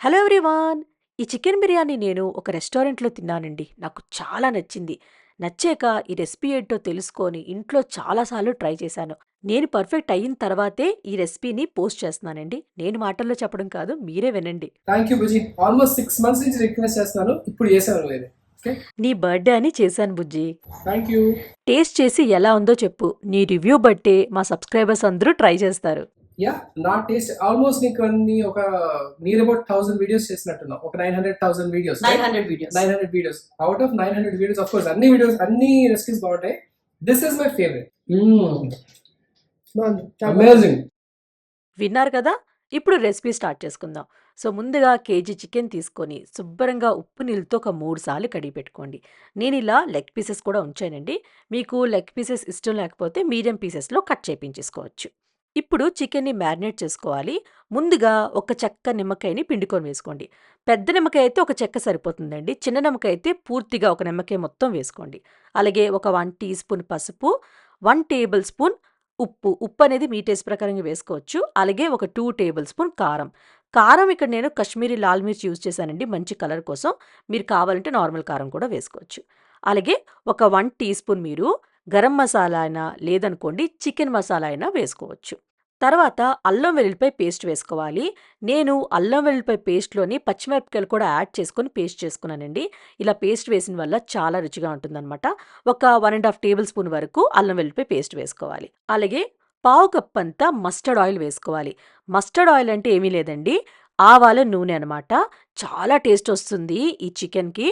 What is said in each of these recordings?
Hello everyone! ఈ chicken biryani నేను ఒక రెస్టారెంట్‌లో తిన్నానండి. నాకు చాలా నచ్చింది. నచ్చాక ఈ రెసిపీ ఏంటో తెలుసుకొని ఇంట్లో చాలా సార్లు ట్రై చేశాను. నేను పర్ఫెక్ట్ అయిన తర్వాతే ఈ రెసిపీని పోస్ట్ చేస్తున్నానండి. నేను మాటల్లో చెప్పడం కాదు మీరే వినండి. Thank you Bujji almost six months నుంచి రిక్వెస్ట్ చేస్తున్నాను ఇప్పుడు చేశాను నీ బర్త్‌డే అని చేశాను బుజ్జి. థ్యాంక్ యూ టేస్ట్ చేసి ఎలా ఉందో చెప్పు. నీ రివ్యూ బట్టే మా సబ్స్క్రైబర్స్ అందరూ ట్రై చేస్తారు. యా నా టేస్ట్ ఆల్మోస్ట్ నీకు అన్ని ఒక నియర్ అబౌట్ థౌసండ్ వీడియోస్ చేసినట్టున్నావు ఒక nine hundred thousand videos 900 videos. Nine hundred videos out of nine hundred videos of course అన్ని వీడియోస్ అన్ని రెసిపీస్ బాగుంటాయి this is my favourite amazing విన్నారు కదా! ఇప్పుడు రెసిపీ స్టార్ట్ చేసుకుందాం. సో ముందుగా కేజీ చికెన్ తీసుకొని శుభ్రంగా ఉప్పు నీళ్ళతో ఒక 3 సార్లు కడిగి పెట్టుకోండి. నేనిలా లెగ్ పీసెస్ కూడా ఉంచానండి. మీకు లెగ్ పీసెస్ ఇష్టం లేకపోతే మీడియం పీసెస్‌లో కట్ చేపించేసుకోవచ్చు. ఇప్పుడు చికెన్‌ని మ్యారినేట్ చేసుకోవాలి. ముందుగా ఒక చెక్క నిమ్మకాయని పిండుకొని వేసుకోండి. పెద్ద నిమ్మకాయ అయితే ఒక చెక్క సరిపోతుందండి. చిన్న నిమ్మకాయ అయితే పూర్తిగా ఒక నిమ్మకాయ మొత్తం వేసుకోండి. అలాగే ఒక వన్ టీ స్పూన్ పసుపు, వన్ టేబుల్ స్పూన్ ఉప్పు. ఉప్పు అనేది మీ టేస్ట్ ప్రకారంగా వేసుకోవచ్చు. అలాగే ఒక టూ టేబుల్ స్పూన్ కారం. కారం ఇక్కడ నేను కశ్మీరీ లాల్ మిర్చి యూజ్ చేశానండి మంచి కలర్ కోసం. మీరు కావాలంటే నార్మల్ కారం కూడా వేసుకోవచ్చు. అలాగే ఒక వన్ టీ స్పూన్ మీరు గరం మసాలా అయినా లేదనుకోండి చికెన్ మసాలా అయినా వేసుకోవచ్చు. తర్వాత అల్లం వెల్లుల్లిపై పేస్ట్ వేసుకోవాలి. నేను అల్లం వెల్లుల్లిపై పేస్ట్‌లోని పచ్చిమిరపకాయలు కూడా యాడ్ చేసుకొని పేస్ట్ చేసుకున్నానండి. ఇలా పేస్ట్ వేసిన వల్ల చాలా రుచిగా ఉంటుందనమాట. ఒక one and half tablespoon వరకు అల్లం వెల్లుల్లిపై పేస్ట్ వేసుకోవాలి. అలాగే పావు కప్పంతా మస్టర్డ్ ఆయిల్ వేసుకోవాలి. మస్టర్డ్ ఆయిల్ అంటే ఏమీ లేదండి ఆవాల నూనె అనమాట. చాలా టేస్ట్ వస్తుంది ఈ చికెన్‌కి.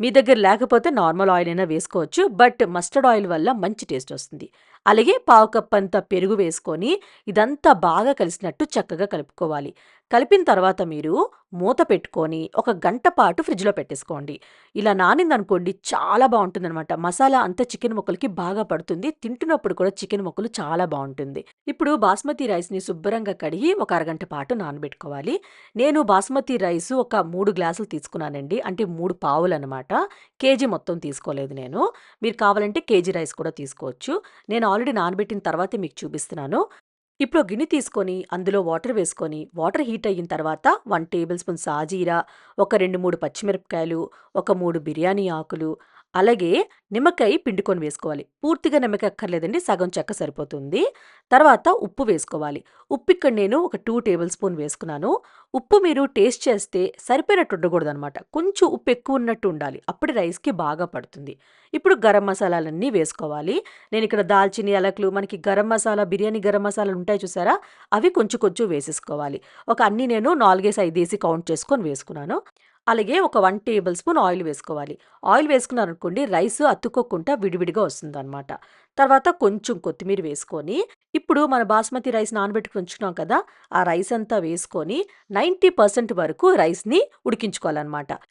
మీ దగ్గర లేకపోతే నార్మల్ ఆయిల్ అయినా వేసుకోవచ్చు. బట్ మస్టర్డ్ ఆయిల్ వల్ల మంచి టేస్ట్ వస్తుంది. అలాగే పావు కప్పంత పెరుగు వేసుకొని ఇదంతా బాగా కలిసినట్టు చక్కగా కలుపుకోవాలి. కలిపిన తర్వాత మీరు మూత పెట్టుకొని ఒక గంట పాటు ఫ్రిడ్జ్‌లో పెట్టేసుకోండి. ఇలా నానిందనుకోండి చాలా బాగుంటుందన్నమాట మసాలా అంతా చికెన్ ముక్కలకి బాగా పడుతుంది. తింటున్నప్పుడు కూడా చికెన్ ముక్కలు చాలా బాగుంటుంది ఇప్పుడు బాస్మతి రైస్‌ని శుభ్రంగా కడిగి ఒక అరగంట పాటు నానబెట్టుకోవాలి. నేను బాస్మతి రైస్ ఒక మూడు గ్లాసులు తీసుకున్నానండి. అంటే మూడు పావులు అనమాట కేజీ మొత్తం తీసుకోలేదు నేను. మీరు కావాలంటే కేజీ రైస్ కూడా తీసుకోవచ్చు. నేను ఆల్రెడీ నానబెట్టిన తర్వాతే మీకు చూపిస్తున్నాను. ఇప్పుడు గిన్నె తీసుకొని అందులో వాటర్ వేసుకొని వాటర్ హీట్ అయిన తర్వాత వన్ టేబుల్ స్పూన్ సాజీరా, ఒక 2, 3 పచ్చిమిరపకాయలు, ఒక మూడు బిర్యానీ ఆకులు, అలాగే నిమ్మకాయ పిండుకొని వేసుకోవాలి. పూర్తిగా నిమ్మకాయ అక్కర్లేదండి. సగం చెక్క సరిపోతుంది. తర్వాత ఉప్పు వేసుకోవాలి. ఉప్పు ఇక్కడ నేను ఒక టూ టేబుల్ స్పూన్ వేసుకున్నాను. ఉప్పు మీరు టేస్ట్ చేస్తే సరిపోయినట్టు ఉండకూడదనమాట. కొంచెం ఉప్పు ఎక్కువ ఉన్నట్టు ఉండాలి. అప్పుడే రైస్‌కి బాగా పడుతుంది. ఇప్పుడు గరం మసాలాలన్నీ వేసుకోవాలి. నేను ఇక్కడ దాల్చిని, అలకలు మనకి గరం మసాలా, బిర్యానీ గరం మసాలాలు ఉంటాయి చూసారా? అవి కొంచెం కొంచెం వేసేసుకోవాలి. ఒక అన్నీ నేను నాలుగేసి ఐదేసి కౌంట్ చేసుకొని వేసుకున్నాను. అలాగే ఒక వన్ టేబుల్ స్పూన్ ఆయిల్ వేసుకోవాలి. ఆయిల్ వేసుకున్నారనుకోండి రైస్ అతుక్కోకుండా విడివిడిగా వస్తుందన్నమాట తర్వాత కొంచెం కొత్తిమీర వేసుకొని ఇప్పుడు మన బాస్మతి రైస్ నానబెట్టుకుని ఉంచుకున్నాం కదా! ఆ రైస్ అంతా వేసుకొని 90% వరకు రైస్‌ని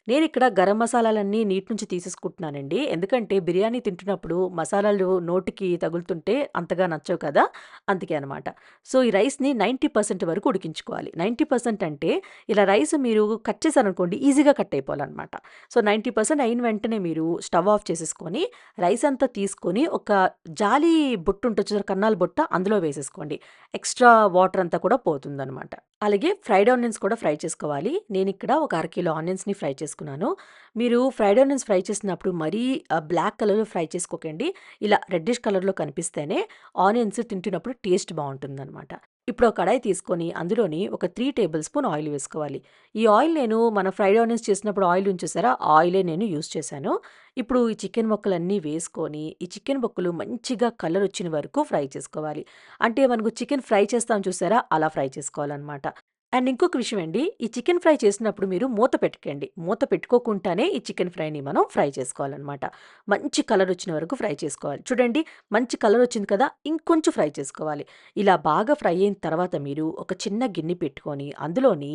నేను ఇక్కడ గరం మసాలాలన్నీ నీటి నుంచి తీసేసుకుంటున్నానండి. ఎందుకంటే బిర్యానీ తింటున్నప్పుడు మసాలాలు నోటికి తగులుతుంటే అంతగా నచ్చవు కదా! అందుకే అనమాట. సో ఈ రైస్‌ని 90% వరకు ఉడికించుకోవాలి. 90% అంటే ఇలా రైస్ మీరు కట్ చేశారనుకోండి ఈజీగా కట్ అయిపోవాలనమాట. సో 90% అయిన వెంటనే మీరు స్టవ్ ఆఫ్ చేసేసుకొని రైస్ అంతా తీసుకొని ఒక జాలి బొట్టు ఉంటుంది చూసారా కన్నాల బొట్ట అందులో వేసేసుకోండి. ఎక్స్‌ట్రా వాటర్ అంతా కూడా పోతుందనమాట. అలాగే ఫ్రైడ్ ఆనియన్స్ కూడా ఫ్రై చేసుకోవాలి. నేను ఇక్కడ ఒక అరకిలో ఆనియన్స్‌ని ఫ్రై చేసుకున్నాను. మీరు ఫ్రైడ్ ఆనియన్స్ ఫ్రై చేసినప్పుడు మరీ బ్లాక్ కలర్‌లో ఫ్రై చేసుకోకండి. ఇలా రెడ్డిష్ కలర్‌లో కనిపిస్తేనే ఆనియన్స్ తింటున్నప్పుడు టేస్ట్ బాగుంటుందనమాట ఇప్పుడు ఒక కడాయి తీసుకొని అందులోని ఒక త్రీ టేబుల్ స్పూన్ ఆయిల్ వేసుకోవాలి. ఈ ఆయిల్ నేను మన ఫ్రైడ్ ఆనియన్స్ చేసినప్పుడు ఆయిల్ ఉంచేసారా ఆ ఆయిలే నేను యూజ్ చేశాను. ఇప్పుడు ఈ చికెన్ ముక్కలన్నీ వేసుకొని ఈ చికెన్ ముక్కలు మంచిగా కలర్ వచ్చిన వరకు ఫ్రై చేసుకోవాలి. అంటే మనకు చికెన్ ఫ్రై చేస్తాం చూసారా? అలా ఫ్రై చేసుకోవాలనమాట. అండ్ ఇంకొక విషయం అండి. ఈ చికెన్ ఫ్రై చేసినప్పుడు మీరు మూత పెట్టకండి. మూత పెట్టుకోకుండానే ఈ చికెన్ ఫ్రైని మనం ఫ్రై చేసుకోవాలనమాట. మంచి కలర్ వచ్చిన వరకు ఫ్రై చేసుకోవాలి. చూడండి మంచి కలర్ వచ్చింది కదా! ఇంకొంచెం ఫ్రై చేసుకోవాలి. ఇలా బాగా ఫ్రై అయిన తర్వాత మీరు ఒక చిన్న గిన్నె పెట్టుకొని అందులోని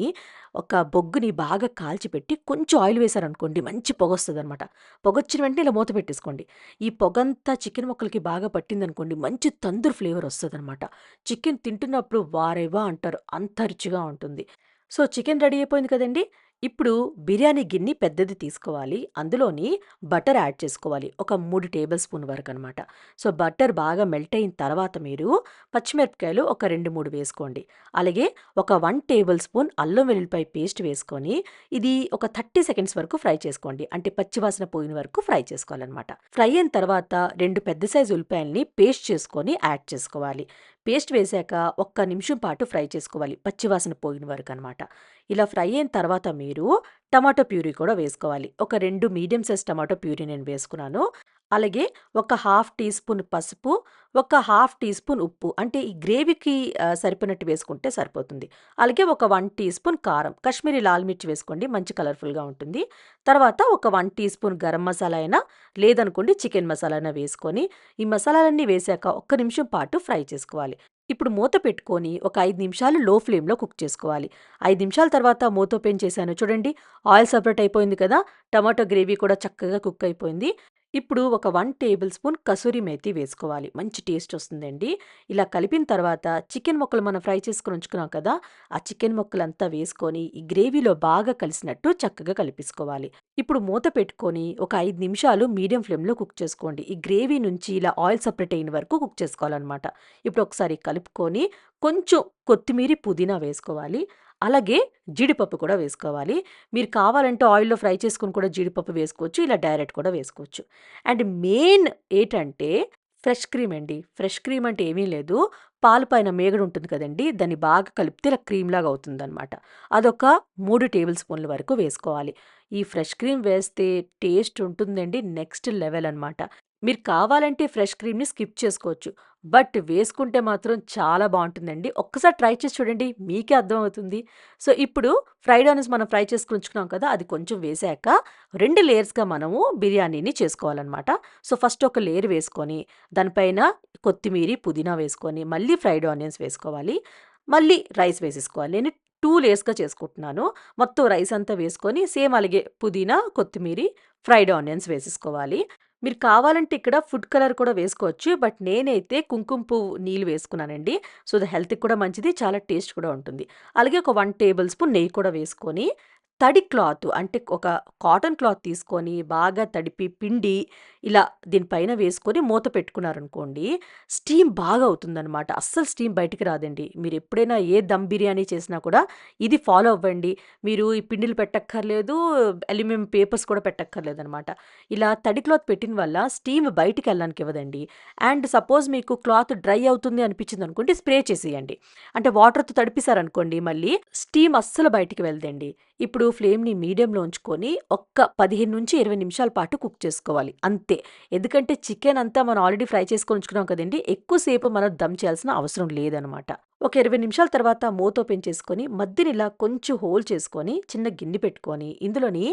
ఒక బొగ్గుని బాగా కాల్చిపెట్టి కొంచెం ఆయిల్ వేశారనుకోండి మంచి పొగ వస్తుందనమాట పొగ పొగొచ్చిన వెంటనే ఇలా మూత పెట్టేసుకోండి. ఈ పొగంతా చికెన్ మొక్కలకి బాగా పట్టిందనుకోండి మంచి తందూరు ఫ్లేవర్ వస్తదనమాట. చికెన్ తింటున్నప్పుడు వారేవా అంటారు. అంత రుచిగా ఉంటుంది. సో చికెన్ రెడీ అయిపోయింది కదండీ! ఇప్పుడు బిర్యానీ గిన్నె పెద్దది తీసుకోవాలి. అందులోని బటర్ యాడ్ చేసుకోవాలి. ఒక మూడు టేబుల్ స్పూన్ వరకు అనమాట సో, బటర్ బాగా మెల్ట్ అయిన తర్వాత మీరు పచ్చిమిరపకాయలు ఒక 2, 3 వేసుకోండి. అలాగే ఒక వన్ టేబుల్ స్పూన్ అల్లం వెల్లుల్లిపాయ పేస్ట్ వేసుకొని, ఇది ఒక 30 సెకండ్స్ వరకు ఫ్రై చేసుకోండి. అంటే పచ్చివాసన పోయిన వరకు ఫ్రై చేసుకోవాలనమాట. ఫ్రై అయిన తర్వాత రెండు పెద్ద సైజు ఉల్లిపాయల్ని పేస్ట్ చేసుకొని యాడ్ చేసుకోవాలి. పేస్ట్ వేశాక ఒక్క నిమిషం పాటు ఫ్రై చేసుకోవాలి. పచ్చివాసన పోయిన పోయిన అనమాట ఇలా ఫ్రై అయిన తర్వాత మీరు టమాటో ప్యూరీ కూడా వేసుకోవాలి. ఒక రెండు మీడియం సైజ్ టమాటో ప్యూరీ నేను వేసుకున్నాను. అలాగే ఒక హాఫ్ టీ స్పూన్ పసుపు, ఒక హాఫ్ టీ స్పూన్ ఉప్పు అంటే ఈ గ్రేవీకి సరిపోయినట్టు వేసుకుంటే సరిపోతుంది. అలాగే ఒక వన్ టీ స్పూన్ కారం. కాశ్మీరీ లాల్ మిర్చి వేసుకోండి మంచి కలర్‌ఫుల్‌గా ఉంటుంది. తర్వాత ఒక one teaspoon garam masala అయినా, లేదనుకోండి చికెన్ మసాలా అయినా వేసుకొని, ఈ మసాలాలన్నీ వేసాక ఒక్క నిమిషం పాటు ఫ్రై చేసుకోవాలి. ఇప్పుడు మూత పెట్టుకొని ఒక ఐదు నిమిషాలు లో ఫ్లేమ్‌లో కుక్ చేసుకోవాలి. ఐదు నిమిషాల తర్వాత మూత ఓపెన్ చేశాను చూడండి. ఆయిల్ సపరేట్ అయిపోయింది కదా! టమాటో గ్రేవీ కూడా చక్కగా కుక్ అయిపోయింది. ఇప్పుడు ఒక one tablespoon kasuri methi వేసుకోవాలి. మంచి టేస్ట్ వస్తుందండి. ఇలా కలిపిన తర్వాత చికెన్ ముక్కలు మనం ఫ్రై చేసుకుని ఉంచుకున్నాం కదా! ఆ చికెన్ ముక్కలంతా వేసుకొని, ఈ గ్రేవీలో బాగా కలిసినట్టు చక్కగా కలిపేసుకోవాలి. ఇప్పుడు మూత పెట్టుకొని ఒక ఐదు నిమిషాలు మీడియం ఫ్లేమ్‌లో కుక్ చేసుకోండి. ఈ గ్రేవీ నుంచి ఇలా ఆయిల్ సెపరేట్ అయిన వరకు కుక్ చేసుకోవాలన్నమాట ఇప్పుడు ఒకసారి కలుపుకొని, కొంచెం కొత్తిమీర, పుదీనా వేసుకోవాలి. అలాగే జీడిపప్పు కూడా వేసుకోవాలి. మీరు కావాలంటే ఆయిల్‌లో ఫ్రై చేసుకొని కూడా జీడిపప్పు వేసుకోవచ్చు. ఇలా డైరెక్ట్ కూడా వేసుకోవచ్చు. అండ్ మెయిన్ ఏంటంటే ఫ్రెష్ క్రీమ్ అండి. ఫ్రెష్ క్రీమ్ అంటే ఏమీ లేదు. పాలు పైన మేగడు ఉంటుంది కదండి దాన్ని బాగా కలిపితే ఇలా క్రీమ్‌లాగా అవుతుందనమాట. అదొక మూడు టేబుల్ స్పూన్ల వరకు వేసుకోవాలి. ఈ ఫ్రెష్ క్రీమ్ వేస్తే టేస్ట్ ఉంటుందండి నెక్స్ట్ లెవెల్ అనమాట. మీరు కావాలంటే ఫ్రెష్ క్రీమ్‌ని స్కిప్ చేసుకోవచ్చు. బట్ వేసుకుంటే మాత్రం చాలా బాగుంటుందండి ఒక్కసారి ట్రై చేసి చూడండి. మీకే అర్థమవుతుంది. సో, ఇప్పుడు ఫ్రైడ్ ఆనియన్స్ మనం ఫ్రై చేసుకొని ఉంచుకున్నాం కదా! అది కొంచెం వేసాక రెండు లేయర్స్‌గా మనము బిర్యానీని చేసుకోవాలనమాట. సో, ఫస్ట్ ఒక లేయర్ వేసుకొని, దానిపైన కొత్తిమీరి, పుదీనా వేసుకొని, మళ్ళీ ఫ్రైడ్ ఆనియన్స్ వేసుకోవాలి. మళ్ళీ రైస్ వేసేసుకోవాలి. నేను టూ లేయర్స్‌గా చేసుకుంటున్నాను. మొత్తం రైస్ అంతా వేసుకొని సేమ్ అలాగే పుదీనా, కొత్తిమీరి, ఫ్రైడ్ ఆనియన్స్ వేసేసుకోవాలి. మీరు కావాలంటే ఇక్కడ ఫుడ్ కలర్ కూడా వేసుకోవచ్చు. బట్ నేనైతే కుంకుమ పువ్వు నీళ్ళు వేసుకున్నానండి. సో, ద హెల్త్‌కి కూడా మంచిది. చాలా టేస్ట్ కూడా ఉంటుంది. అలాగే ఒక వన్ టేబుల్ స్పూన్ నెయ్యి కూడా వేసుకొని, తడి క్లాత్ అంటే ఒక కాటన్ క్లాత్ తీసుకొని బాగా తడిపి, పిండి ఇలా దీనిపైన వేసుకొని మూత పెట్టుకున్నారనుకోండి, స్టీమ్ బాగా అవుతుందనమాట. అస్సలు స్టీమ్ బయటికి రాదండి. మీరు ఎప్పుడైనా ఏ దమ్ బిర్యానీ చేసినా కూడా ఇది ఫాలో అవ్వండి. మీరు ఈ పిండిలు పెట్టక్కర్లేదు. అల్యూమినియం పేపర్స్ కూడా పెట్టక్కర్లేదనమాట. ఇలా తడి క్లాత్ పెట్టిన వల్ల స్టీమ్ బయటికి వెళ్ళడానికి ఇవ్వదండి. అండ్ సపోజ్ మీకు క్లాత్ డ్రై అవుతుంది అనిపించింది అనుకోండి స్ప్రే చేసేయండి. అంటే వాటర్‌తో తడిపిసారనుకోండి మళ్ళీ స్టీమ్ అస్సలు బయటికి వెళ్ళదండి. ఇప్పుడు ఫ్లేమ్‌ని మీడియంలో ఉంచుకొని ఒక్క 15-20 నిమిషాల పాటు కుక్ చేసుకోవాలి. అంతే. ఎందుకంటే చికెన్ అంతా మనం ఆల్రెడీ ఫ్రై చేసుకొని ఉంచుకున్నాం కదండీ! ఎక్కువసేపు మనం దమ్ చేయాల్సిన అవసరం లేదనమాట. ఒక 20 నిమిషాల తర్వాత మూత ఓపెన్ చేసుకొని, మధ్యని ఇలా కొంచెం హోల్ చేసుకొని, చిన్న గిన్నె పెట్టుకొని, ఇందులోని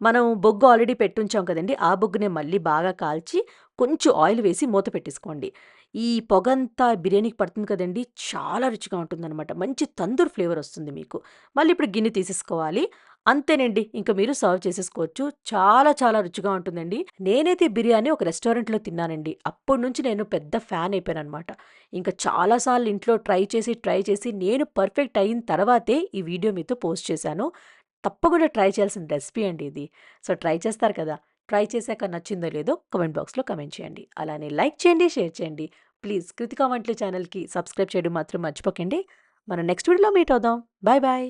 మనం బొగ్గు ఆల్రెడీ పెట్టుంచాం కదండీ! ఆ బొగ్గునే మళ్ళీ బాగా కాల్చి, కొంచెం ఆయిల్ వేసి మూత పెట్టేసుకోండి. ఈ పొగంతా బిర్యానీకి పడుతుంది కదండీ! చాలా రుచిగా ఉంటుందనమాట. మంచి తందూర్ ఫ్లేవర్ వస్తుంది మీకు. మళ్ళీ ఇప్పుడు గిన్నె తీసేసుకోవాలి. అంతేనండి. ఇంక మీరు సర్వ్ చేసేసుకోవచ్చు. చాలా చాలా రుచిగా ఉంటుందండి. నేనైతే బిర్యానీ ఒక రెస్టారెంట్‌లో తిన్నానండి. అప్పటి నుంచి నేను పెద్ద ఫ్యాన్ అయిపోయాను అనమాట ఇంకా చాలాసార్లు ఇంట్లో ట్రై చేసి, ట్రై చేసి నేను పర్ఫెక్ట్ అయిన తర్వాతే ఈ వీడియో మీతో పోస్ట్ చేశాను. తప్పకుండా ట్రై చేయాల్సిన రెసిపీ అండి ఇది. సో, ట్రై చేస్తారు కదా! ట్రై చేశాక నచ్చిందో లేదో కమెంట్ బాక్స్‌లో కమెంట్ చేయండి. అలానే లైక్ చేయండి, షేర్ చేయండి. ప్లీజ్ కృతికా వంటలు ఛానల్కి సబ్స్క్రైబ్ చేయడం మాత్రం మర్చిపోకండి. మనం నెక్స్ట్ వీడియోలో మీట్ అవుదాం. Bye bye.